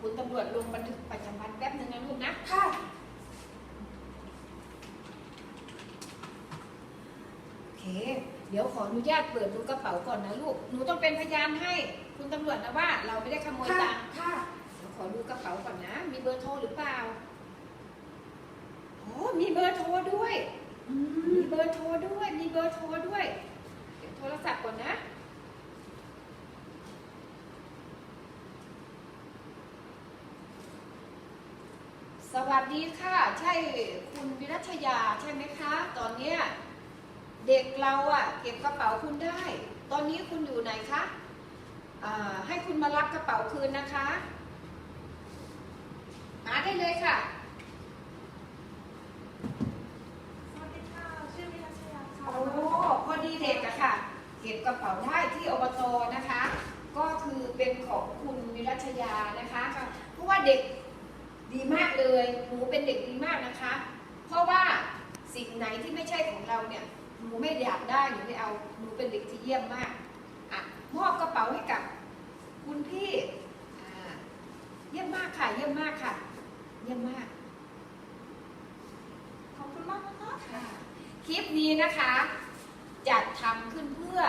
คุณตำรวจลงบันทึกประจำวันแป๊บนึงนะลูกนะ ค่ะ โอเค เดี๋ยวขออนุญาตเปิดดูกระเป๋าก่อนนะลูก หนูต้องเป็นพยานให้ คุณตำรวจนะว่า เราไม่ได้ขโมยค่ะตังค์ค่ะ เดี๋ยวขอดูกระเป๋าก่อนนะ มีเบอร์โทรหรือเปล่า โอ้มีเบอร์โทรด้วย อืมีมเบอร์โทรด้วย มีเบอร์โทรด้วย เดี๋ยวโทรศัพท์ก่อนนะ สวัสดีค่ะ ใช่คุณวิรัชยาใช่ไหมคะ ตอนเนี้ยเด็กเราอะเก็บกระเป๋าคุณได้ ตอนนี้คุณอยู่ไหนคะอ่าให้คุณมารับกระเป๋าคืนนะคะหาได้เลยค่ะสวัสดีค่ะชื่อวิรัชยาค่ะโอ้พอดีเด็กอะค่ะ เก็บกระเป๋าได้ที่อบตนะคะ ก็คือเป็นของคุณวิรัชยานะคะ เพราะว่าเด็ก ดีมากเลยหนูเป็นเด็กดีมากนะคะ เพราะว่าสิ่งไหนที่ไม่ใช่ของเราเนี่ยหนูไม่อยากได้หนูไม่เอาหนูเป็นเด็กที่เยี่ยมมากอะมอบกระเป๋าให้กับคุณพี่เยี่ยมมากค่ะ เยี่ยมมากค่ะ เยี่ยมมากขอบคุณมากนะคะค่ะคลิปนี้นะคะจัดทำขึ้นเพื่อ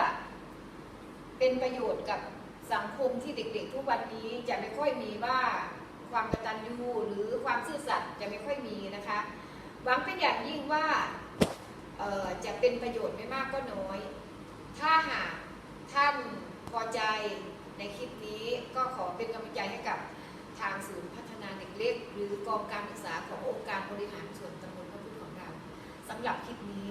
เป็นประโยชน์กับสังคมที่เด็กๆทุกวันนี้จะไม่ค่อยมีว่า ดู หรือความซื่อสัตย์จะไม่ค่อยมีนะคะ หวังเป็นอย่างยิ่งว่าจะเป็นประโยชน์ไม่มากก็น้อย ถ้าหากท่านพอใจในคลิปนี้ก็ขอเป็นกำลังใจให้กับทางศูนย์พัฒนาเด็กเล็ก หรือกองการศึกษาขององค์การบริหารส่วนตำบลพระพุทธของเราสำหรับคลิปนี้